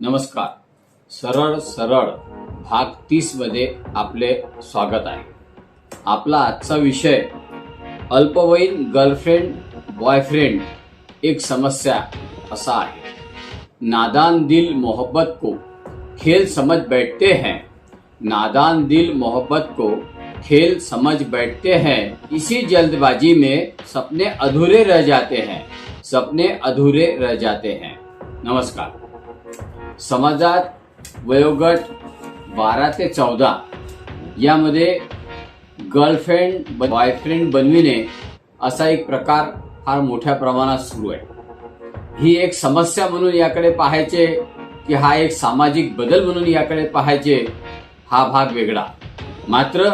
नमस्कार. सरळ सरळ भाग तीस मध्ये आपले स्वागत आहे. आपला आजचा विषय, अल्पवयीन गर्लफ्रेंड बॉयफ्रेंड एक समस्या असा आहे. नादान दिल मोहब्बत को खेल समझ बैठते हैं. नादान दिल मोहब्बत को खेल समझ बैठते हैं. इसी जल्दबाजी में सपने अधूरे रह जाते हैं. सपने अधूरे रह जाते हैं. नमस्कार. समाजात वयोगट बारा ते चौदा यामध्ये गर्लफ्रेंड बॉयफ्रेंड बनविणे असा एक प्रकार फार मोठ्या प्रमाणात सुरू आहे. ही एक समस्या म्हणून याकडे पाहायचे की हा एक सामाजिक बदल म्हणून याकडे पाहायचे हा भाग वेगळा. मात्र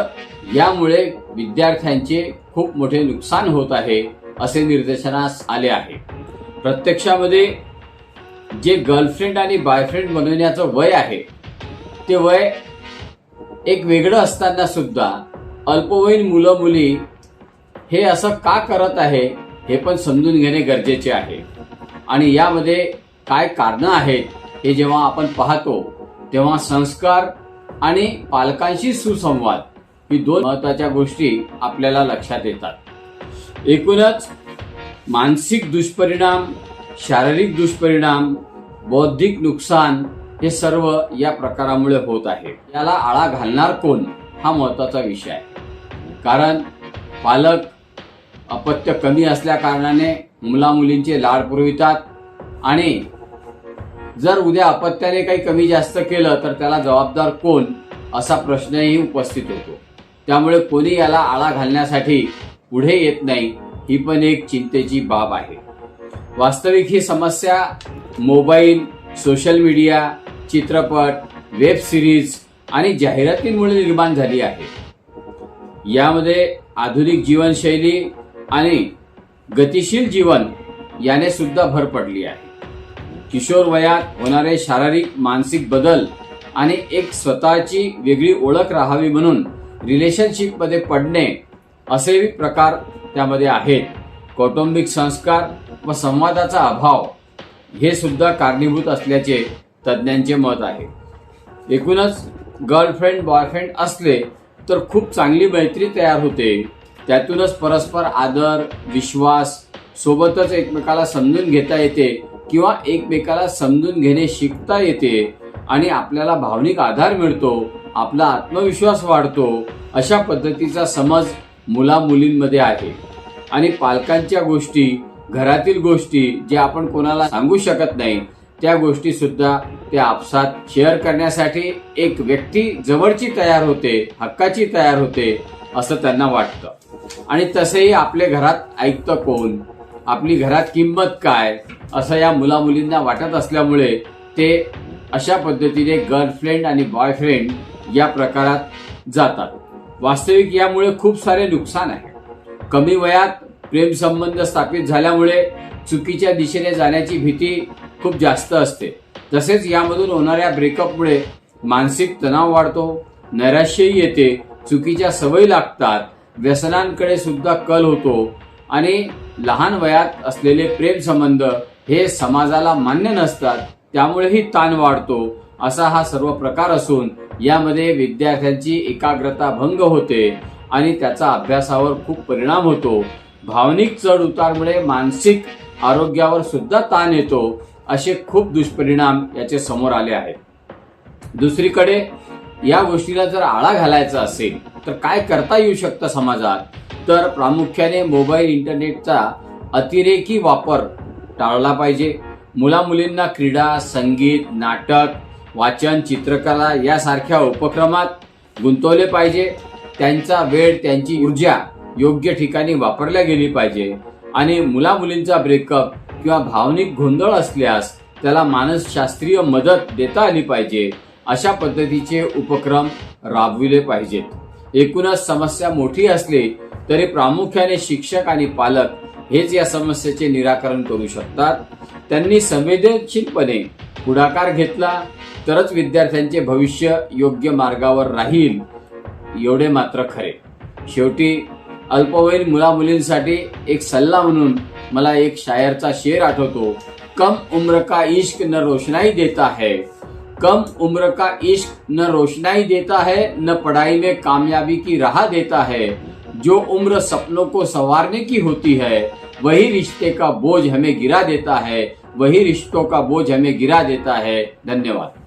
यामुळे विद्यार्थ्यांचे खूप मोठे नुकसान होत आहे असे निर्देशनास आले आहे. प्रत्यक्षामध्ये जे गर्लफ्रेंड आणि बॉयफ्रेंड बनवण्याचं वय आहे ते वय एक वेगळं असताना सुद्धा अल्पवयीन मुलं मुली हे असं का करत आहे हे पण समजून घेणे गरजेचे आहे. आणि यामध्ये काय कारणं आहेत हे जेव्हा आपण पाहतो तेव्हा संस्कार आणि पालकांशी सुसंवाद ही दोन महत्त्वाच्या गोष्टी आपल्याला लक्षात येतात. एकूणच मानसिक दुष्परिणाम शारीरिक दुष्परिणाम बौद्धिक नुकसान हे सर्व या प्रकारामुळे होत आहे. याला आळा घालणार कोण? हा महत्त्वाचा विषय आहे. कारण पालक अपत्य कमी असल्या कारणाने मुला मुलींचे लाड पुरवितात आणि जर उद्या अपत्याने काही कमी जास्त केलं तर त्याला जबाबदार कोण? असा प्रश्नही उपस्थित होतो. त्यामुळे कोणी याला आळा घालण्यासाठी पुढे येत नाही ही पण एक चिंतेची बाब आहे. वास्तविक ही समस्या मोबाईल सोशल मीडिया चित्रपट वेब सिरीज आणि जाहिरातींमुळे निर्माण झाली आहे. यामध्ये आधुनिक जीवनशैली आणि गतिशील जीवन याने सुद्धा भर पडली आहे. किशोर वयात होणारे शारीरिक मानसिक बदल आणि एक स्वतःची वेगळी ओळख राहावी म्हणून रिलेशनशिपमध्ये पडणे असेही प्रकार त्यामध्ये आहेत. कौटुंबिक संस्कार व संवादाचा अभाव हे सुद्धा कारणीभूत असल्याचे तज्ज्ञांचे मत आहे. एकूणच गर्लफ्रेंड बॉयफ्रेंड असले तर खूप चांगली मैत्री तयार होते. त्यातूनच परस्पर आदर विश्वास सोबतच एकमेकाला समजून घेता येते किंवा एकमेकाला समजून घेणे शिकता येते आणि आपल्याला भावनिक आधार मिळतो आपला आत्मविश्वास वाढतो अशा पद्धतीचा समज मुला मुलींमध्ये आहे. आणि पालकांच्या गोष्टी घरातील गोष्टी जे आपण कोणाला सांगू शकत नाही त्या गोष्टी सुद्धा ते आपसात शेअर करण्यासाठी एक व्यक्ती जवळची तयार होते हक्काची तयार होते असं त्यांना वाटतं. आणि तसेही आपल्या घरात ऐकतं कोण? आपली घरात किंमत काय? असं या मुला मुलींना वाटत असल्यामुळे ते अशा पद्धतीने गर्लफ्रेंड आणि बॉयफ्रेंड या प्रकारात जातात. वास्तविक यामुळे खूप सारे नुकसान आहे. कमी वयात प्रेमसंबंध स्थापित झाल्यामुळे चुकीच्या दिशेने जाण्याची भीती खूप जास्त असते. तसेच यामधून होणाऱ्या ब्रेकअपमुळे मानसिक तणाव वाढतो नैराश्यही येते चुकीच्या सवयी लागतात व्यसनांकडे सुद्धा कल होतो आणि लहान वयात असलेले प्रेमसंबंध हे समाजाला मान्य नसतात त्यामुळेही ताण वाढतो असा हा सर्व प्रकार असून यामध्ये विद्यार्थ्यांची एकाग्रता भंग होते आणि त्याचा अभ्यासावर खूप परिणाम होतो. भावनिक चढ उतारमुळे मानसिक आरोग्यावर सुद्धा ताण येतो असे खूप दुष्परिणाम याचे समोर आले आहेत. दुसरीकडे या गोष्टीला जर आळा घालायचा असेल तर काय करता येऊ शकतं समाजात? तर प्रामुख्याने मोबाईल इंटरनेटचा अतिरेकी वापर टाळला पाहिजे. मुलामुलींना क्रीडा संगीत नाटक वाचन चित्रकला यासारख्या उपक्रमात गुंतवले पाहिजे. त्यांचा वेळ त्यांची ऊर्जा योग्य ठिकाणी वापरल्या गेली पाहिजे. आणि मुला मुलींचा ब्रेकअप किंवा भावनिक गोंधळ असल्यास त्याला मानसशास्त्रीय मदत देता आली पाहिजे. अशा पद्धतीचे उपक्रम राबविले पाहिजेत. एकूणच समस्या मोठी असली तरी प्रामुख्याने शिक्षक आणि पालक हेच या समस्येचे निराकरण करू शकतात. त्यांनी संवेदनशीलपणे पुढाकार घेतला तरच विद्यार्थ्यांचे भविष्य योग्य मार्गावर राहील. एवढे मात्र खरे. शेवटी अल्पवयीन मुला मुलींसाठी एक सल्ला म्हणून मला एक शायरचा शेर आठवतो. कम उम्र का इश्क न रोशनाई देता है. कम उम्र का इश्क न रोशनाई देता है, न पढ़ाई में कामयाबी की राह देता है. जो उम्र सपनों को संवारने की होती है, वही रिश्ते का बोझ हमें गिरा देता है, वही रिश्तों का बोझ हमें गिरा देता है. धन्यवाद.